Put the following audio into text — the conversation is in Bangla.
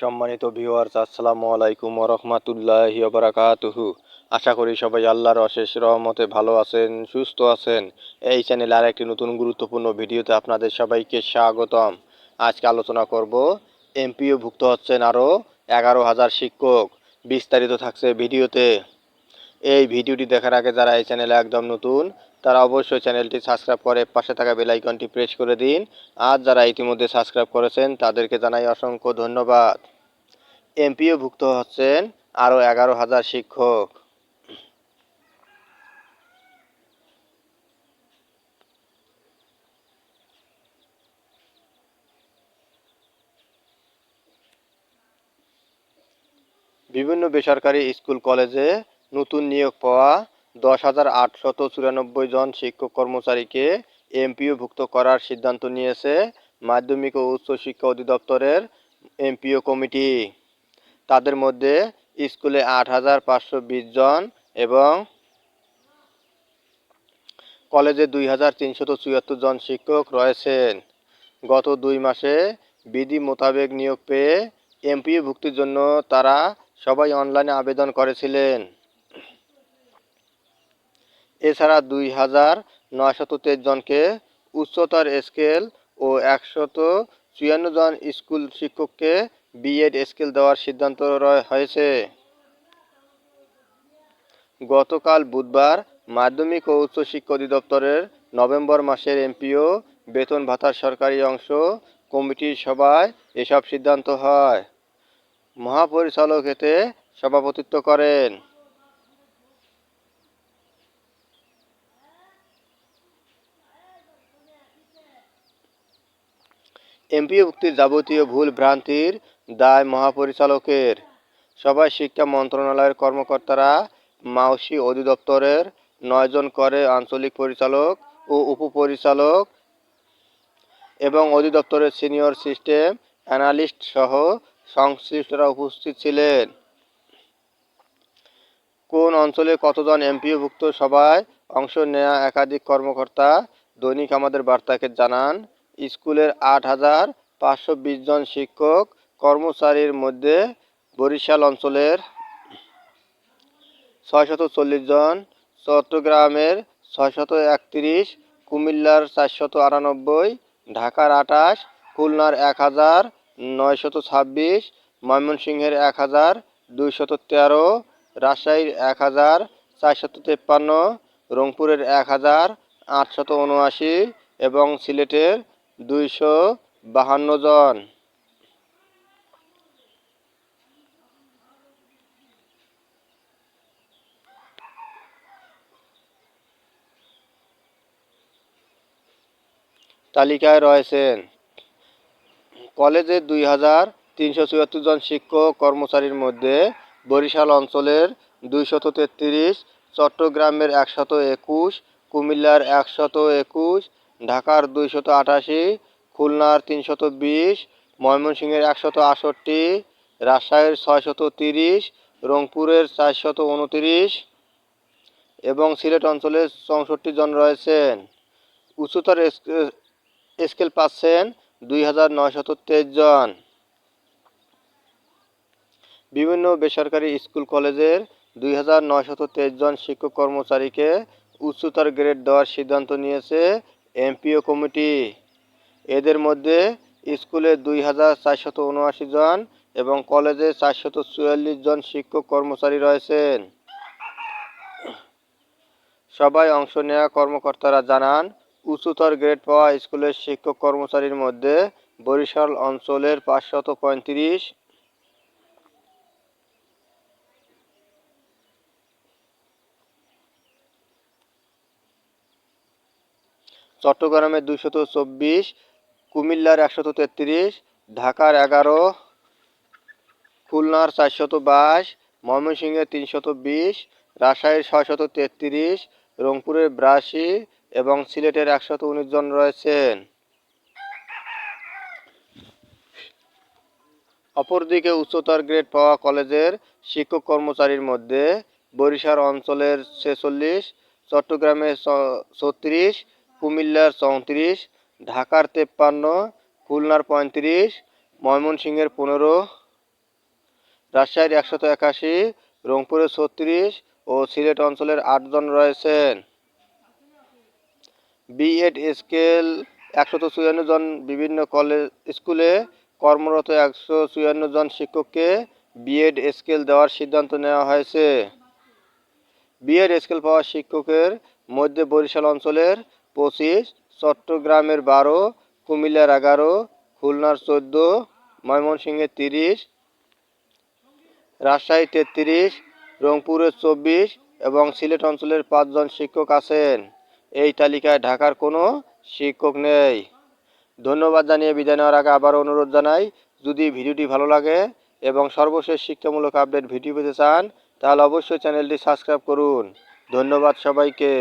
সম্মানিত ভিউয়ার্স আসসালামু আলাইকুম রহমাতুল্লাহি বারাকাতুহু আশা করি সবাই আল্লাহর অশেষ রহমতে ভালো আছেন, সুস্থ আছেন। এই চ্যানেলে আর একটি নতুন গুরুত্বপূর্ণ ভিডিওতে আপনাদের সবাইকে স্বাগতম। আজকে আলোচনা করব এমপিও ভুক্ত হচ্ছেন আরও এগারো হাজার শিক্ষক। বিস্তারিত থাকছে ভিডিওতে। এই ভিডিওটি দেখার আগে যারা এই চ্যানেলে একদম নতুন, তারা অবশ্যই চ্যানেলটি সাবস্ক্রাইব করে পাশে থাকা বেলাইকনটি প্রেস করে দিন। আর যারা ইতিমধ্যে সাবস্ক্রাইব করেছেন, তাদেরকে জানাই অসংখ্য ধন্যবাদ। এমপিও ভুক্ত হচ্ছেন আরও এগারো হাজার শিক্ষক। বিভিন্ন বেসরকারি স্কুল, কলেজে নতুন নিয়োগ পাওয়া দশ হাজার আটশত চুরানব্বই জন শিক্ষক কর্মচারীকে এমপিও ভুক্ত করার সিদ্ধান্ত নিয়েছে মাধ্যমিক ও উচ্চ শিক্ষা অধিদপ্তরের এমপিও কমিটি। তাদের মধ্যে স্কুলে আট হাজার পাঁচশো বিশ জন এবং কলেজে দুই হাজার চুয়াত্তর জন শিক্ষক রয়েছেন। গত দুই মাসে বিধি মোতাবেক নিয়োগ পেয়ে এমপিও ভুক্তির জন্য তারা সবাই অনলাইনে আবেদন করেছিলেন। এছাড়া দুই হাজার নয়শত তেইশ জনকে উচ্চতর স্কেল ও একশত চুয়ান্ন জন স্কুল শিক্ষককে বিএড স্কেল দেওয়ার সিদ্ধান্ত হয়েছে। গতকাল বুধবার মাধ্যমিক ও উচ্চ শিক্ষা অধিদপ্তরের নভেম্বর মাসের এমপিও, বেতন ভাতার সরকারি অংশ, কমিটির সভায় এসব সিদ্ধান্ত হয়। মহাপরিচালক এতে সভাপতিত্ব করেন। এমপিও ভুক্তির যাবতীয় ভুল ভ্রান্তির দায় মহাপরিচালকের। সবাই শিক্ষা মন্ত্রণালয়ের কর্মকর্তারা, মাউসি অধিদপ্তরের নয়জন করে আঞ্চলিক পরিচালক ও উপপরিচালক এবং অধিদপ্তরের সিনিয়র সিস্টেম অ্যানালিস্ট সহ সংশ্লিষ্টরা উপস্থিত ছিলেন। কোন অঞ্চলে কতজন এমপিওভুক্ত সভায় অংশ নেয়া একাধিক কর্মকর্তা, দৈনিক আমাদের বার্তাকে জানান। স্কুলের আট হাজার পাঁচশো বিশ জন শিক্ষক কর্মচারীর মধ্যে বরিশাল অঞ্চলের ছয়শত চল্লিশ জন, চট্টগ্রামের ছয়শত একত্রিশ, কুমিল্লার চারশত আটানব্বই, ঢাকার আটাশ, খুলনার এক হাজার নয়শত ছাব্বিশ, ময়মনসিংহের এক হাজার দুইশত তেরো, রাজশাহীর এক হাজার চারশত তেপ্পান্ন, রংপুরের এক হাজার আটশত উনআশি এবং সিলেটের দুইশো বাহান্ন জন। তালিকায় রয়েছেন কলেজে দুই হাজার তিনশো চুয়াত্তর জন শিক্ষক কর্মচারীর মধ্যে বরিশাল অঞ্চলের দুইশত তেত্রিশ, চট্টগ্রামের একশত একুশ, কুমিল্লার একশত একুশ ঢাকার দুইশত আটাশি, খুলনার তিনশত বিশ, ময়মনসিংহের একশত আটষট্টি, রাজশাহীর ছয়শত তিরিশ, রংপুরের চারশত উনতিরিশ এবং সিলেট অঞ্চলে চৌষট্টি জন রয়েছেন। উচ্চতর স্কেল পাচ্ছেন দুই হাজার নয়শত তেইশ জন। বিভিন্ন বেসরকারি স্কুল কলেজের দুই হাজার নয়শত তেইশ জন শিক্ষক কর্মচারীকে উচ্চতর গ্রেড দেওয়ার সিদ্ধান্ত নিয়েছে এমপিও কমিটি। এদের মধ্যে স্কুলে দুই হাজার চারশত উনআশি জন এবং কলেজে চারশত চুয়াল্লিশ জন শিক্ষক কর্মচারী রয়েছেন। সবাই অংশ নেওয়া কর্মকর্তারা জানান, উচ্চতর গ্রেড পাওয়া স্কুলের শিক্ষক কর্মচারীর মধ্যে বরিশাল অঞ্চলের পাঁচশত পঁয়ত্রিশ চট্টগ্রামের দুইশত চব্বিশ, কুমিল্লার একশত তেত্রিশ, ঢাকার এগারো, খুলনার চারশত বাইশ, ময়মনসিংহের তিনশত বিশ, রাজশাহীর ছয়শত তেত্রিশ, রংপুরের বিরাশি এবং সিলেটের একশত উনিশ জন রয়েছেন। অপরদিকে উচ্চতর গ্রেড পাওয়া কলেজের শিক্ষক কর্মচারীর মধ্যে বরিশাল অঞ্চলের ছেচল্লিশ, চট্টগ্রামের ছত্রিশ কুমিল্লার চৌত্রিশ, ঢাকার তেপ্পান্ন, খুলনার পঁয়ত্রিশ, ময়মনসিংহের পনেরো, রাজশাহীর একশত একাশি রংপুরে ছত্রিশ ও সিলেট অঞ্চলের আটজন রয়েছেন। বিএড স্কেল একশত চুয়ান্ন জন বিভিন্ন কলেজ, স্কুলে কর্মরত একশো চুয়ান্ন জন শিক্ষককে বিএড স্কেল দেওয়ার সিদ্ধান্ত নেওয়া হয়েছে। বিএড স্কেল পাওয়া শিক্ষকের মধ্যে বরিশাল অঞ্চলের পঁচিশ, চট্টগ্রামের বারো, কুমিল্লার এগারো, খুলনার চোদ্দ ময়মনসিংহের তিরিশ, রাজশাহী তেত্রিশ রংপুরের চব্বিশ এবং সিলেট অঞ্চলের পাঁচজন শিক্ষক আছেন। এই তালিকায় ঢাকার কোনো শিক্ষক নেই। ধন্যবাদ জানিয়ে বিদায় নেওয়ার আগে আবার অনুরোধ জানাই, যদি ভিডিওটি ভালো লাগে এবং সর্বশেষ শিক্ষামূলক আপডেট ভিডিও পেতে চান, তাহলে অবশ্যই চ্যানেলটি সাবস্ক্রাইব করুন। ধন্যবাদ সবাইকে।